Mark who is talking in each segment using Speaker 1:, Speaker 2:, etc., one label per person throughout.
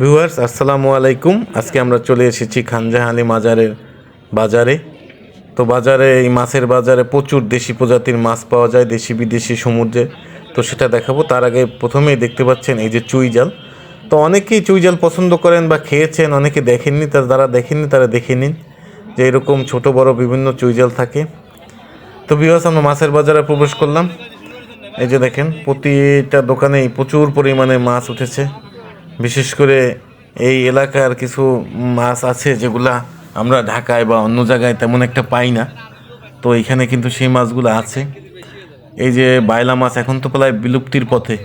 Speaker 1: Viewers, আসসালামু আলাইকুম। আজকে আমরা চলে এসেছি খানজাহানি মাজারের বাজারে। তো বাজারে, এই মাছের বাজারে প্রচুর দেশি প্রজাতির মাছ পাওয়া যায়, দেশি বিদেশি সমুদ্রে। তো সেটা দেখাবো। তার আগে প্রথমেই দেখতে পাচ্ছেন এই যে চুই জাল। তো অনেকেই চুই জাল পছন্দ করেন বা খেয়েছেন, অনেকে দেখেননি তার যারা দেখেননি তারা দেখে নিন যে এরকম ছোট, বড় বিভিন্ন চুই জাল থাকে। তো ভিউয়ার্স, আমরা মাছের বাজারে প্রবেশ করলাম। এই যে দেখেন, প্রতিটা দোকানেই প্রচুর পরিমাণে মাছ উঠেছে। বিশেষ করে এই এলাকার কিছু মাছ আছে যেগুলা আমরা ঢাকায় বা অন্য জায়গায় তেমন একটা পাই না। তো এখানে কিন্তু সেই মাছগুলো আছে। এই যে বাইলা মাছ এখন তো প্রায় বিলুপ্তির পথে।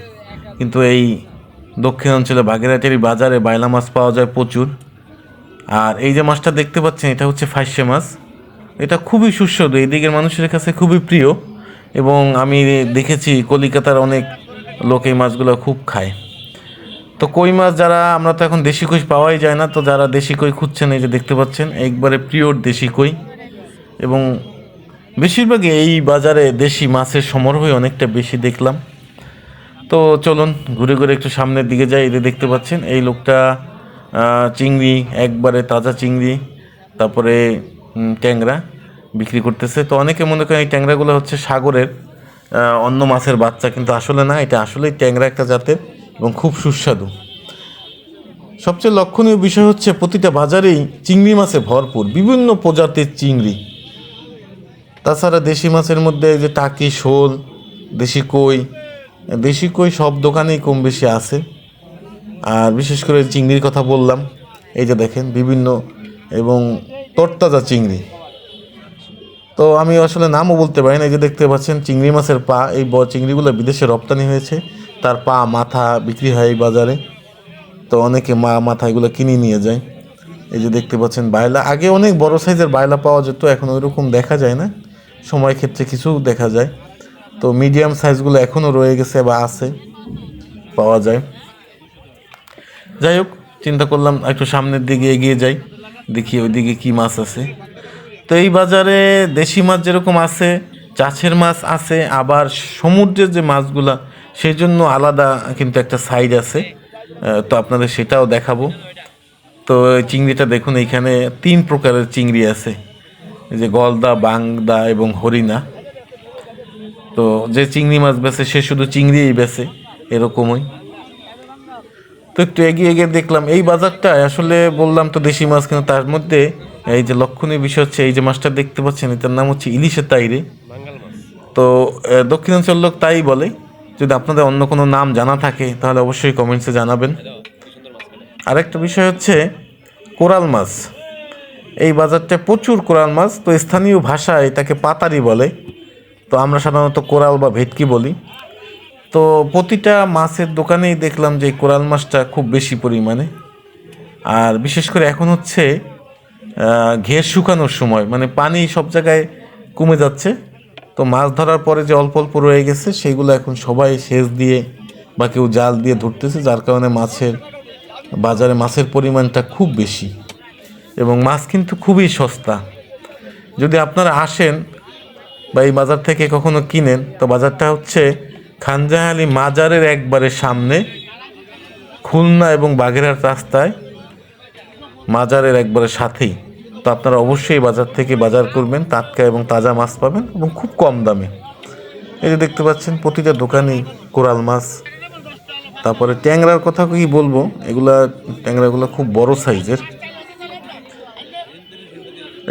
Speaker 1: কিন্তু এই দক্ষিণ অঞ্চলে বাগেরহাটের বাজারে বাইলা মাছ পাওয়া যায় প্রচুর। আর এই যে মাছটা দেখতে পাচ্ছেন, এটা হচ্ছে ফাইসে মাছ। এটা খুবই সুস্বাদু, এই দিকের মানুষের কাছে খুবই প্রিয়। এবং আমি দেখেছি কলিকাতার অনেক লোক এই মাছগুলো খুব খায়। তো কই মাছ যারা, আমরা তো এখন দেশি কই পাওয়াই যায় না, তো যারা দেশি কই খুঁজছেন, এই যে দেখতে পাচ্ছেন, একবারে পিওর দেশি কই। এবং বেশিরভাগই এই বাজারে দেশি মাছের সমারোহ অনেকটা বেশি দেখলাম। তো চলুন, ঘুরে ঘুরে একটু সামনের দিকে যাই, এই দেখতে পাচ্ছেন, এই লোকটা চিংড়ি, একবারে তাজা চিংড়ি, তারপরে ট্যাংরা বিক্রি করতেছে। তো অনেকে মনে করেন এই ট্যাংরাগুলো হচ্ছে সাগরের অন্য মাছের বাচ্চা, কিন্তু আসলে না, এটা আসলেই ট্যাংরা একটা জাতের। এবং খুব সুস্বাদু। সবচেয়ে লক্ষণীয় বিষয় হচ্ছে প্রতিটা বাজারেই চিংড়ি মাছে ভরপুর, বিভিন্ন প্রজাতির চিংড়ি। তাছাড়া দেশি মাছের মধ্যে যে টাকি, শোল, দেশি কই দেশি কই সব দোকানেই কম বেশি আছে। আর বিশেষ করে চিংড়ির কথা বললাম, এই যে দেখেন বিভিন্ন এবং তরতাজা চিংড়ি। তো আমি আসলে নামও বলতে পারি না, এই যে দেখতে পাচ্ছেন চিংড়ি মাছের পা, এই চিংড়িগুলো বিদেশে রপ্তানি হয়েছে। তার পা, মাথা বিক্রি হয় এই বাজারে। তো অনেকে মা মাথা এগুলো কিনে নিয়ে যায়। এই যে দেখতে পাচ্ছেন বায়লা। আগে অনেক বড় সাইজের বায়লা পাওয়া যেত, এখন ওইরকম দেখা যায় না। সময় ক্ষেত্রে কিছু দেখা যায়। তো মিডিয়াম সাইজগুলো এখনও রয়ে গেছে বা আছে, পাওয়া যায়। যাই হোক, চিন্তা করলাম একটু সামনের দিকে এগিয়ে যাই, দেখি ওইদিকে কি মাছ আছে। তো এই বাজারে দেশি মাছ যেরকম আছে, চাষের মাছ আছে, আবার সমুদ্রের যে মাছগুলা সেই জন্য আলাদা কিন্তু একটা সাইড আছে। তো আপনাদের সেটাও দেখাবো। তো এই চিংড়িটা দেখুন এইখানে তিন প্রকারের চিংড়ি আছে। যে গলদা বাংদা এবং হরিণা। তো যে চিংড়ি মাছ বেছে সে শুধু চিংড়িই বেছে এরকমই। তো একটু এগিয়ে এগিয়ে দেখলাম এই বাজারটায় আসলে বললাম তো দেশি মাছ কিন্তু তার মধ্যে এই যে লক্ষণীয় বিষয় হচ্ছে এই যে মাছটা দেখতে পাচ্ছেন এটার নাম হচ্ছে ইলিশের তাইরে। তো দক্ষিণাঞ্চল লোক তাই বলে। যদি আপনাদের অন্য কোনো নাম জানা থাকে, তাহলে অবশ্যই কমেন্টসে জানাবেন। আরেকটা বিষয় হচ্ছে কোরাল মাছ। এই বাজারটা প্রচুর কোরাল মাছ, তো স্থানীয় ভাষায় তাকে পাতারি বলে। তো আমরা সাধারণত কোরাল বা ভেটকি বলি। তো প্রতিটা মাছের দোকানেই দেখলাম যে কোরাল মাছটা খুব বেশি পরিমাণে। আর বিশেষ করে এখন হচ্ছে ঘের শুকানোর সময় মানে পানি সব জায়গায় কমে যাচ্ছে। তো মাছ ধরার পরে যে অল্প অল্প রয়ে গেছে, সেগুলো এখন সবাই সেচ দিয়ে বা কেউ জাল দিয়ে ধরতেছে, যার কারণে মাছের বাজারে মাছের পরিমাণটা খুব বেশি। এবং মাছ কিন্তু খুবই সস্তা। যদি আপনারা আসেন বা এই বাজার থেকে কখনো কিনেন, তো বাজারটা হচ্ছে খানজাহালি মাজারের একবারে সামনে, খুলনা এবং বাগেরহাট রাস্তায় মাজারের একবারে সাথেই। তো আপনারা অবশ্যই বাজার থেকে বাজার করবেন, টাটকা এবং তাজা মাছ পাবেন এবং খুব কম দামে। এই যে দেখতে পাচ্ছেন, প্রতিটা দোকানেই কোরাল মাছ, তারপরে ট্যাংরার কথা কি বলব, এগুলা, ট্যাংরাগুলো খুব বড় সাইজের।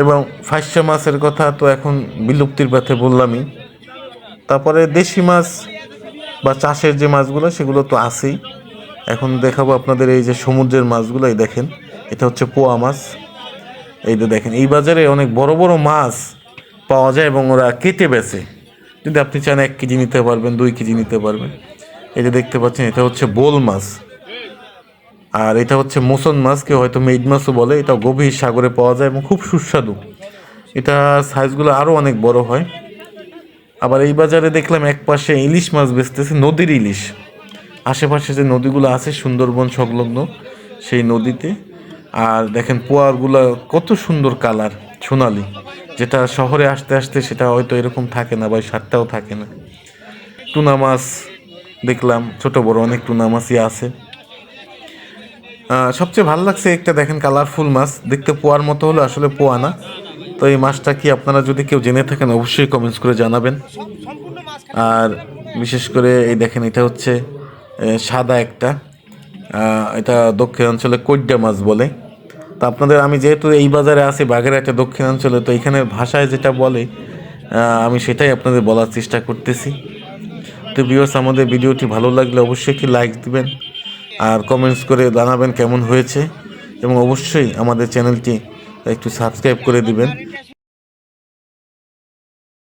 Speaker 1: এবং ফাইসা মাছের কথা তো এখন বিলুপ্তির পথে বললামই। তারপরে দেশি মাছ বা চাষের যে মাছগুলো, সেগুলো তো আছেই। এখন দেখাবো আপনাদের এই যে সমুদ্রের মাছগুলো এই দেখেন, এটা হচ্ছে পোয়া মাছ। এই যে দেখেন, এই বাজারে অনেক বড় বড় মাছ পাওয়া যায় এবং ওরা কেটে বেচে। যদি আপনি চান এক কেজি নিতে পারবেন, দুই কেজি নিতে পারবেন। এই যে দেখতে পাচ্ছেন, এটা হচ্ছে বোল মাছ। আর এটা হচ্ছে মোসন মাছ, কেউ হয়তো মেড মাছও বলে। এটা গভীর সাগরে পাওয়া যায় এবং খুব সুস্বাদু। এটা সাইজগুলো আরও অনেক বড় হয়। আবার এই বাজারে দেখলাম এক পাশে ইলিশ মাছ বেচতেছে, নদীর ইলিশ। আশেপাশে যে নদীগুলো আছে, সুন্দরবন সংলগ্ন, সেই নদীতে আর দেখেন পোয়ারগুলো কত সুন্দর কালার, সোনালি। যেটা শহরে আসতে আসতে সেটা হয়তো এরকম থাকে না বা স্বাদটাও থাকে না। টুনা মাছ দেখলাম, ছোট বড় অনেক টুনা মাছই আছে। সবচেয়ে ভালো লাগছে একটা দেখেন কালারফুল মাছ। দেখতে পোয়ার মতো হলো আসলে পোয়া না। তো এই মাছটা কি আপনারা যদি কেউ জেনে থাকেন, অবশ্যই কমেন্টস করে জানাবেন। আর বিশেষ করে এই দেখেন, এটা হচ্ছে সাদা একটা। এটা দক্ষিণাঞ্চলে কৈড্যা মাছ বলে। তো আপনাদের, আমি যেহেতু এই বাজারে আছি, বাগেরহাটে দক্ষিণাঞ্চলে তো এখানের ভাষায় যেটা বলে আমি সেটাই আপনাদের বলার চেষ্টা করতেছি। তো ভিউয়ার্স আমাদের ভিডিওটি ভালো লাগলে অবশ্যই একটি লাইক দিবেন, আর কমেন্টস করে জানাবেন কেমন হয়েছে, এবং অবশ্যই আমাদের চ্যানেলটি একটু সাবস্ক্রাইব করে দিবেন।